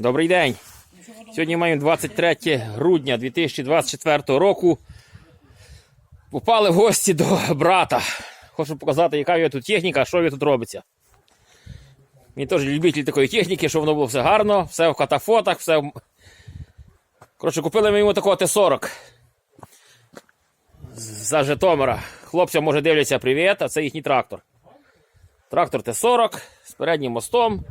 Добрий день. Сьогодні маємо 23 грудня 2024 року. Попали в гості до брата. Хочу показати, яка є тут техніка, що є тут робиться. Він теж любитель такої техніки, щоб воно було все гарно, все в катафотах, все. Коротше, купили ми йому такого Т-40 за Житомира. Хлопцям, може, дивляться привіт, а це їхній трактор. Трактор Т-40 з переднім мостом.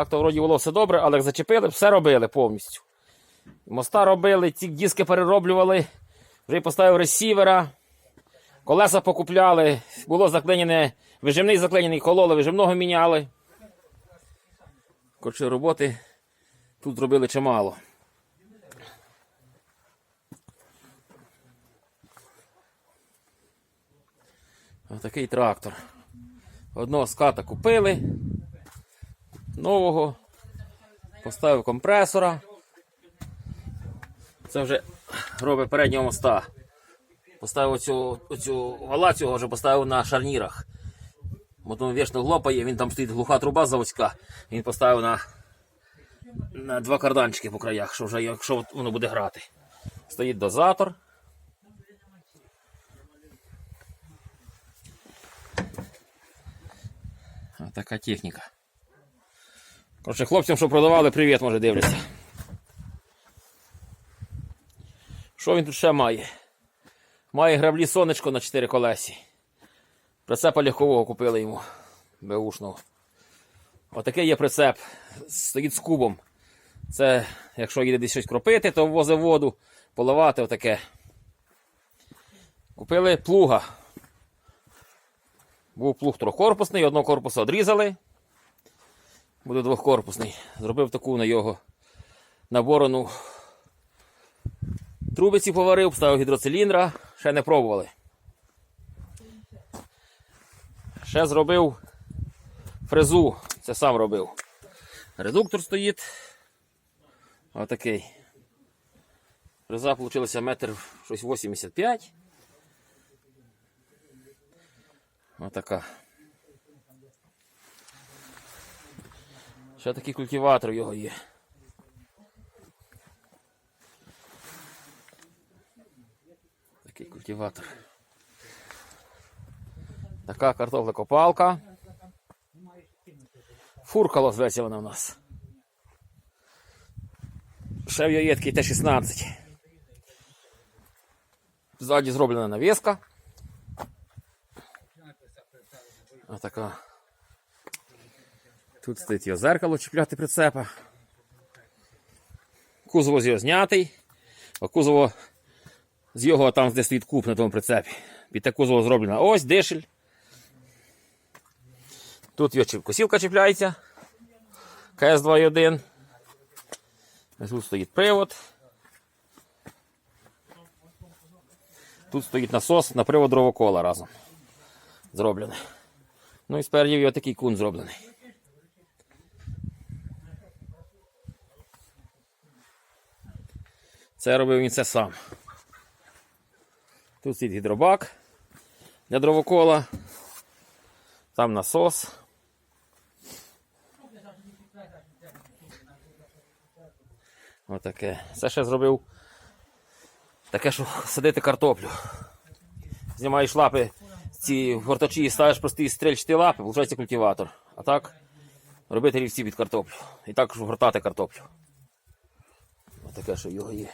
Так то вроді було все добре, але як зачепили, все робили повністю. Моста робили, ці диски перероблювали, вже поставив ресівера, колеса покупляли, було заклинене, вижимний заклинений, кололи, вижимного міняли. Коротше, роботи тут зробили чимало. Отакий трактор. Одного ската купили нового, поставив компресора. Це вже робить переднього моста. Поставив оцю, оцю вала цього вже поставив на шарнірах. Бо тому вічно глопає, він там стоїть глуха труба заводська. Він поставив на, на два карданчики по краях, що вже якщо воно буде грати. Стоїть дозатор. Така техніка. Коротше, хлопцям, що продавали, привіт, може дивляться. Що він тут ще має? Має граблі сонечко на 4 колесі. Прицепа легкового купили йому. Беушного. Отакий є прицеп. Стоїть з кубом. Це, якщо їде десь щось кропити, то возить воду, поливати отаке. Купили плуга. Був плуг трьохкорпусний, одного корпуса одрізали. Буде двохкорпусний. Зробив таку на його наборену трубиці поварив, вставив гідроциліндра, ще не пробували. Ще зробив фрезу, це сам робив. Редуктор стоїть. Отакий. Фреза вийшла метр щось 85. Отака. Ще такий культиватор його є. Такий культиватор. Така картоплекопалка. Фуркало зветься вона в нас. Ще в є такий Т-16. Ззаді зроблена навіска. Отака. Тут стоїть його зеркало чіпляти прицепа. Кузово з його знятий. А кузово з його там, де стоїть куб на тому прицепі. Під те кузово зроблено. Ось дишель. Тут його косілка чіпляється. КС 2.1. Тут стоїть привод. Тут стоїть насос на привод дровокола разом. Зроблений. Ну і спереді його такий кун зроблений. Це робив він це сам. Тут стоїть гідробак для дровокола. Там насос. Отаке. Це ще зробив таке, що садити картоплю. Знімаєш лапи, ці гортачі і ставиш прості стрельчаті лапи, виходить культиватор. А так робити рівці під картоплю. І також гортати картоплю. Отаке, що його є.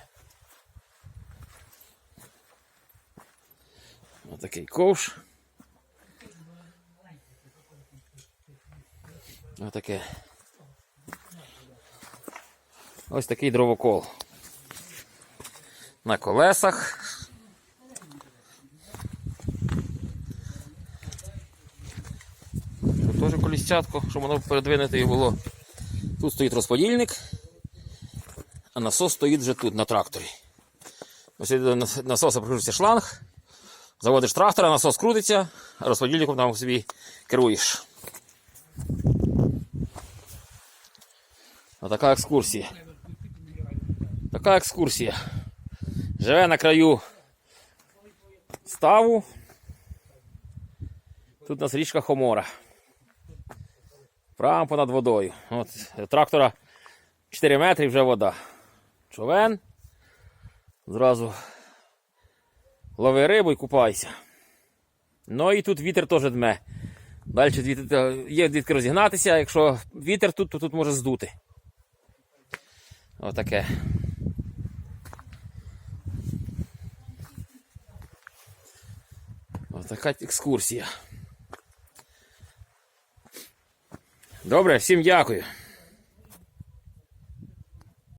Отакий ковш. Отаке. Ось такий дровокол. На колесах. Тут теж колістятко, щоб воно передвинути і було. Тут стоїть розподільник, а насос стоїть вже тут, на тракторі. Ось насоса прикрутиться шланг. Заводиш трактора, насос крутиться, розподільником там собі керуєш. Отака екскурсія. Така екскурсія. Живе на краю ставу. Тут у нас річка Хомора. Прямо понад водою. От, трактора 4 метри вже вода. Човен. Зразу лови рибу і купайся. Ну і тут вітер теж дме. Далі є звідки розігнатися, а якщо вітер тут, то тут може здути. Отаке. Отака екскурсія. Добре, всім дякую.